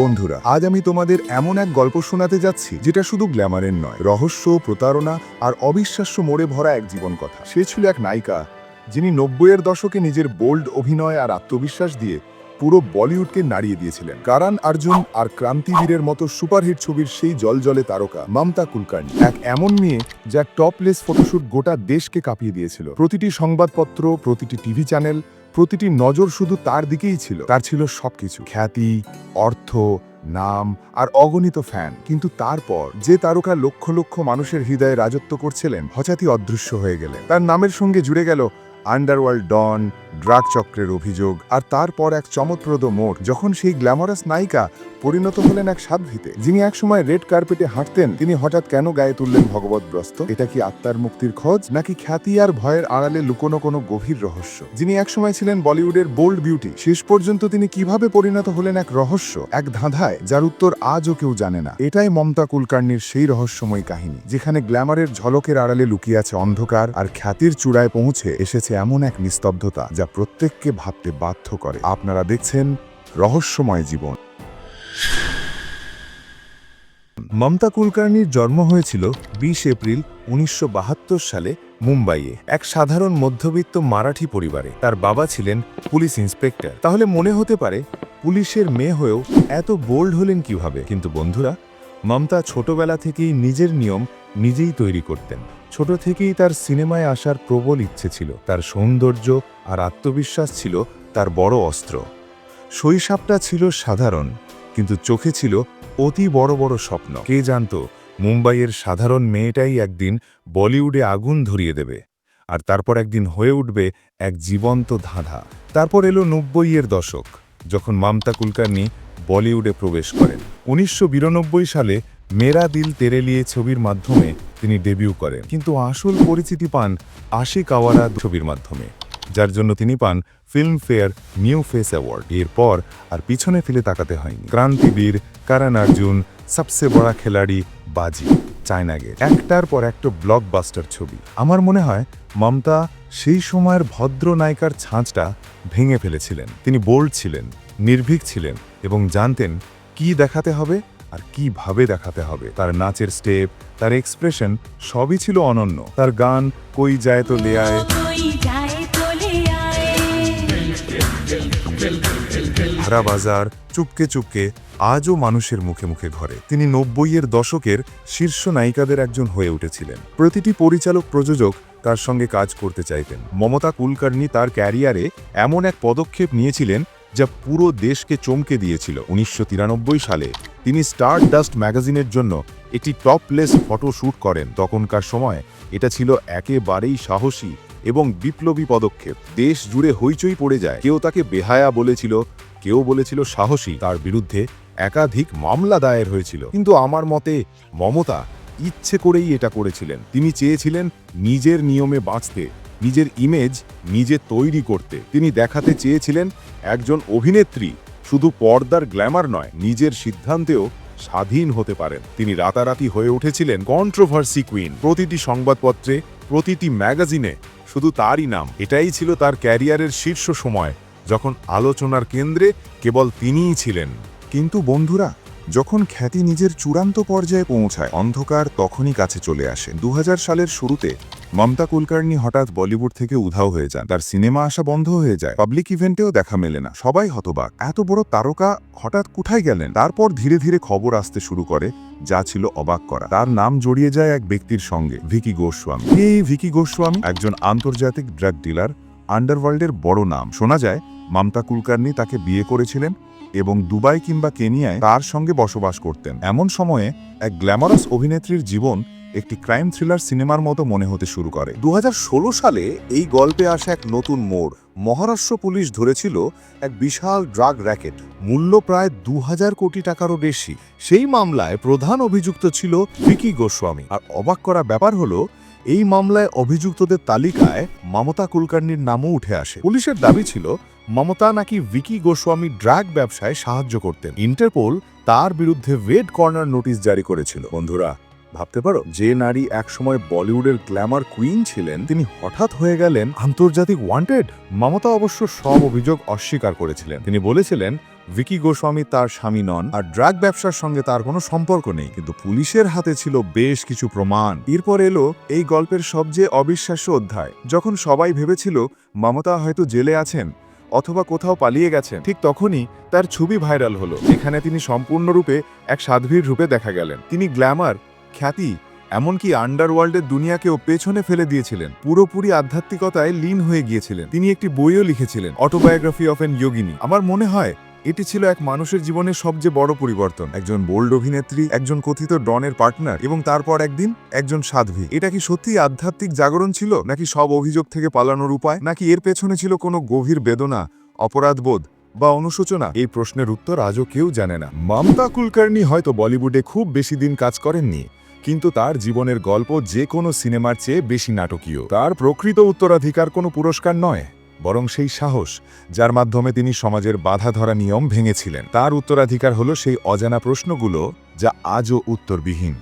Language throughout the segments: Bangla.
বন্ধুরা, আজ আমি তোমাদের এমন এক গল্প শোনাতে যাচ্ছি যেটা শুধু গ্ল্যামারের নয়, রহস্য, প্রতারণা আর অবিশ্বাস্য মোড়ে ভরা এক জীবন কথা। সে ছিল এক নায়িকা যিনি নব্বইয়ের দশকে নিজের বোল্ড অভিনয় আর আত্মবিশ্বাস দিয়ে পুরো বলিউডকে নাড়িয়ে দিয়েছিলেন। কারণ অর্জুন আর ক্রান্তিবীরের মতো সুপারহিট ছবির সেই জলজলে তারকা মমতা কুলকার্নি এক এমন মেয়ে যা টপলেস ফটোশুট গোটা দেশকে কাঁপিয়ে দিয়েছিল। প্রতিটি সংবাদপত্র, প্রতিটি টিভি চ্যানেল প্রতিটি নজর শুধু তার দিকেই ছিল। তার ছিল সবকিছু। খ্যাতি, অর্থ, নাম আর অগণিত ফ্যান। কিন্তু তারপর যে তারকা লক্ষ লক্ষ মানুষের হৃদয়ে রাজত্ব করছিলেন, হঠাৎই অদৃশ্য হয়ে গেলেন। তার নামের সঙ্গে জুড়ে গেল আন্ডারওয়ার্ল্ড ডন ড্রাগ চক্রের অভিযোগ আর তারপর এক চমৎপ্রদ মোড় যখন সেই গ্ল্যামারাস নায়িকা পরিণত হলেন এক সাধ্বীতে। যিনি একসময় রেড কার্পেটে হাঁটতেন, তিনি হঠাৎ কেন গায়ে তুললেন ভগবতগ্রস্ত এটা কি আত্মার মুক্তির খোঁজ, নাকি খ্যাতি আর ভয়ের আড়ালে লুকোনো কোনো গভীর রহস্য? যিনি একসময় ছিলেন বলিউডের বোল্ড বিউটি, শেষ পর্যন্ত তিনি কীভাবে পরিণত হলেন এক রহস্য, এক ধাঁধায়, যার উত্তর আজও কেউ জানে না। এটাই মমতা কুলকার্নির সেই রহস্যময় কাহিনী, যেখানে গ্ল্যামারের ঝলকের আড়ালে লুকিয়ে আছে অন্ধকার আর খ্যাতির চূড়ায় পৌঁছে এসেছে এমন এক নিস্তব্ধতা, যা প্রত্যেককে ভাবতে বাধ্য করে। আপনারা দেখছেন রহস্যময় জীবন। মমতা কুলকার্নির জন্ম হয়েছিল বিশ এপ্রিল উনিশশো বাহাত্তর সালে মুম্বাইয়ে এক সাধারণ মধ্যবিত্ত মারাঠি পরিবারে। তার বাবা ছিলেন পুলিশ ইন্সপেক্টর। তাহলে মনে হতে পারে পুলিশের মেয়ে হয়েও এত বোল্ড হলেন কীভাবে? কিন্তু বন্ধুরা, মমতা ছোটবেলা থেকেই নিজের নিয়ম নিজেই তৈরি করতেন। ছোট থেকেই তার সিনেমায় আসার প্রবল ইচ্ছে ছিল, তার সৌন্দর্য আর আত্মবিশ্বাস ছিল তার বড় অস্ত্র। শৈশবটা ছিল সাধারণ, কিন্তু চোখে ছিল অতি বড় বড় স্বপ্ন। কে জানতো, মুম্বাইয়ের সাধারণ মেয়েটাই একদিন বলিউডে আগুন ধরিয়ে দেবে, আর তারপর একদিন হয়ে উঠবে এক জীবন্ত ধাঁধা। তারপর এলো নব্বইয়ের দশক, যখন মামতা কুলকার্নি বলিউডে প্রবেশ করেন। উনিশশো বিরানব্বই সালে মেরা দিল তেরে লিয়ে ছবির মাধ্যমে তিনি ডেবিউ করেন। কিন্তু আসল পরিচিতি পান আশিক আওয়ারা ছবির মাধ্যমে, যার জন্য তিনি পান ফিল্মফেয়ার নিউ ফেস অ্যাওয়ার্ড এরপর আর পিছনে ফেলে তাকাতে হয়নি। ক্রান্তিবীর কারণ অর্জুন সবসে বড়া খেলাড়ি বাজি চায়না গেট একটার পর একটা ব্লকবাস্টার ছবি। আমার মনে হয় মমতা সেই সময়ের ভদ্র নায়িকার ছাঁচটা ভেঙে ফেলেছিলেন। তিনি বোল্ড ছিলেন, নির্ভীক ছিলেন এবং জানতেন কি দেখাতে হবে। আর কীভাবে দেখাতে হবে? তার নাচের স্টেপ তার এক্সপ্রেশন সবই ছিল অনন্য। তার গান কই যায় তো লে আয়। ধারা বাজার চুপকে চুপকে আজও মানুষের মুখে মুখে ঘরে তিনি নব্বইয়ের দশকের শীর্ষ নায়িকাদের একজন হয়ে উঠেছিলেন। প্রতিটি পরিচালক প্রযোজক তার সঙ্গে কাজ করতে চাইতেন। মমতা কুলকার্নি তার ক্যারিয়ারে এমন এক পদক্ষেপ নিয়েছিলেন যা পুরো দেশকে চমকে দিয়েছিল। উনিশশো তিরানব্বই সালে তিনি স্টার ডাস্ট ম্যাগাজিনের জন্য একটি টপলেস ফটো শ্যুট করেন। তখনকার সময় এটা ছিল একেবারেই সাহসী এবং বিপ্লবী পদক্ষেপ। দেশ জুড়ে হইচই পড়ে যায়। কেউ তাকে বেহায়া বলেছিল, কেউ বলেছিল সাহসী। তার বিরুদ্ধে একাধিক মামলা দায়ের হয়েছিল। কিন্তু আমার মতে মমতা ইচ্ছে করেই এটা করেছিলেন। তিনি চেয়েছিলেন নিজের নিয়মে বাঁচতে। নিজের ইমেজ নিজে তৈরি করতে। তিনি দেখাতে চেয়েছিলেন একজন অভিনেত্রী শুধু পর্দার গ্ল্যামার নয়, নিজের সিদ্ধান্তেও স্বাধীন হতে পারেন। তিনি রাতারাতি হয়ে উঠেছিলেন কন্ট্রোভার্সি কুইন প্রতিটি সংবাদপত্রে, প্রতিটি ম্যাগাজিনে শুধু তারই নাম। এটাই ছিল তার ক্যারিয়ারের শীর্ষ সময়, যখন আলোচনার কেন্দ্রে কেবল তিনিই ছিলেন। কিন্তু বন্ধুরা, যখন খ্যাতি নিজের চূড়ান্ত পর্যায়ে পৌঁছায়, অন্ধকার তখনই কাছে চলে আসে। দু হাজার সালের শুরুতে মমতা কুলকার্নি হঠাৎ বলিউড থেকে উধাও হয়ে যান। তার সিনেমা আসা বন্ধ হয়ে যায়। পাবলিক ইভেন্টেও দেখা মেলে না। সবাই হতবাক। এত বড় তারকা হঠাৎ কোথায় গেলেন? তারপর ধীরে ধীরে খবর আসতে শুরু করে, যা ছিল অবাক করা। তার নাম জড়িয়ে যায় এক ব্যক্তির সঙ্গে, ভিকি গোস্বামী। এই ভিকি গোস্বামী? একজন আন্তর্জাতিক ড্রাগ ডিলার, আন্ডারওয়ার্ল্ডের বড় নাম। শোনা যায়, মমতা কুলকার্নি তাকে বিয়ে করেছিলেন এবং দুবাই কিংবা কেনিয়ায় তার সঙ্গে বসবাস করতেন। এমন সময়ে এক গ্ল্যামারাস অভিনেত্রীর জীবন একটি ক্রাইম থ্রিলার সিনেমার মতো মনে হতে শুরু করে। দুহাজার ষোলো সালে এই গল্পে আসে এক নতুন মোড়। মহারাষ্ট্র পুলিশ ধরেছিল এক বিশাল ড্রাগ র্যাকেট, মূল্য প্রায় দু হাজার কোটি টাকারও বেশি। সেই মামলায় প্রধান অভিযুক্ত ছিল ভিকি গোস্বামী। আর অবাক করা ব্যাপার হলো, এই মামলায় অভিযুক্তদের তালিকায় মমতা কুলকার্নির নামও উঠে আসে। পুলিশের দাবি ছিল, মমতা নাকি ভিকি গোস্বামী ড্রাগ ব্যবসায় সাহায্য করতেন। ইন্টারপোল তার বিরুদ্ধে ওয়েড কর্নার নোটিশ জারি করেছিল। বন্ধুরা ভাবতে পারো, যে নারী একসময় বলিউডের গ্ল্যামার কুইন ছিলেন, তিনি হঠাৎ হয়ে গেলেন আন্তর্জাতিক ওয়ান্টেড। মমতা অবশ্য সব অভিযোগ অস্বীকার করেছিলেন। তিনি বলেছিলেন, ভিকি গোস্বামী তার স্বামী নন আর ড্রাগ ব্যবসার সঙ্গে তার কোনো সম্পর্ক নেই। কিন্তু পুলিশের হাতে ছিল বেশ কিছু প্রমাণ। এরপর এলো এই গল্পের সবচেয়ে অবিশ্বাস্য অধ্যায়। যখন সবাই ভেবেছিল মমতা হয়তো জেলে আছেন অথবা কোথাও পালিয়ে গেছেন, ঠিক তখনই তার ছবি ভাইরাল হলো। এখানে তিনি সম্পূর্ণরূপে এক সাধ্বীর রূপে দেখা গেলেন। তিনি গ্ল্যামার খ্যাতি, এমনকি আন্ডারওয়ার্ল্ডের দুনিয়াকেও পেছনে ফেলে দিয়েছিলেন। পুরোপুরি আধ্যাত্মিকতায় লীন হয়ে গিয়েছিলেন। তিনি একটি বইও লিখেছিলেন, অটোবায়োগ্রাফি অফ এন যোগিনী আমার মনে হয়, এটি ছিল এক মানুষের জীবনের সবচেয়ে বড় পরিবর্তন। একজন বোল্ড অভিনেত্রী, একজন কথিত ডনের পার্টনার, এবং তারপর একদিন একজন সাধ্বী। এটা কি সত্যি আধ্যাত্মিক জাগরণ ছিল, নাকি সব অভিযোগ থেকে পালানোর উপায়? নাকি এর পেছনে ছিল কোনো গভীর বেদনা, অপরাধবোধ, বা অনুশোচনা? এই প্রশ্নের উত্তর আজও কেউ জানে না। মামতা কুলকার্নি হয়তো বলিউডে খুব বেশি দিন কাজ করেননি। কিন্তু তার জীবনের গল্প যে কোনো সিনেমার চেয়ে বেশি নাটকীয়। তার প্রকৃত উত্তরাধিকার কোনো পুরস্কার নয়, বরং সেই সাহস যার মাধ্যমে তিনি সমাজের বাধা ধরা নিয়ম ভেঙেছিলেন। তার উত্তরাধিকার হলো সেই অজানা প্রশ্নগুলো যা আজও উত্তরবিহীন।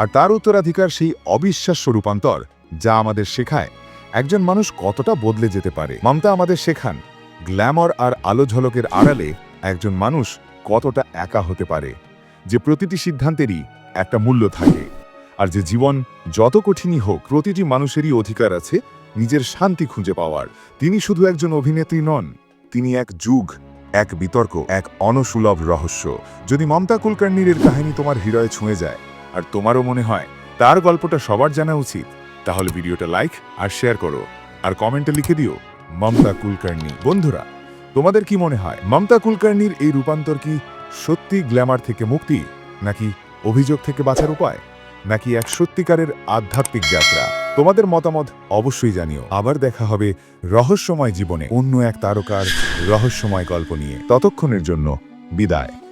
আর তার উত্তরাধিকার সেই অবিশ্বাস্য রূপান্তর যা আমাদের শেখায় একজন মানুষ কতটা বদলে যেতে পারে। মমতা আমাদের শেখান, গ্ল্যামর আর আলো ঝলকের আড়ালে একজন মানুষ কতটা একা হতে পারে, যে প্রতিটি সিদ্ধান্তেরই একটা মূল্য থাকে। আর যে জীবন যত কঠিনই হোক, প্রতিটি মানুষেরই অধিকার আছে নিজের শান্তি খুঁজে পাওয়ার। তিনি শুধু একজন অভিনেত্রী নন, তিনি এক যুগ, এক বিতর্ক, এক অনসুলভ রহস্য। যদি মমতা কুলকার্নির এর কাহিনী তোমার হৃদয়ে ছুঁয়ে যায় আর তোমারও মনে হয় তার গল্পটা সবার জানা উচিত, তাহলে ভিডিওটা লাইক আর শেয়ার করো। আর কমেন্টে লিখে দিও, মমতা কুলকার্নি। বন্ধুরা, তোমাদের কি মনে হয়, মমতা কুলকার্নির এই রূপান্তর কি সত্যি গ্ল্যামার থেকে মুক্তি, নাকি অভিযোগ থেকে বাঁচার উপায়? নাকি এক সত্যিকারের আধ্যাত্মিক যাত্রা? তোমাদের মতামত অবশ্যই জানিও। আবার দেখা হবে রহস্যময় জীবনে অন্য এক তারকার রহস্যময় গল্প নিয়ে। ততক্ষণের জন্য বিদায়।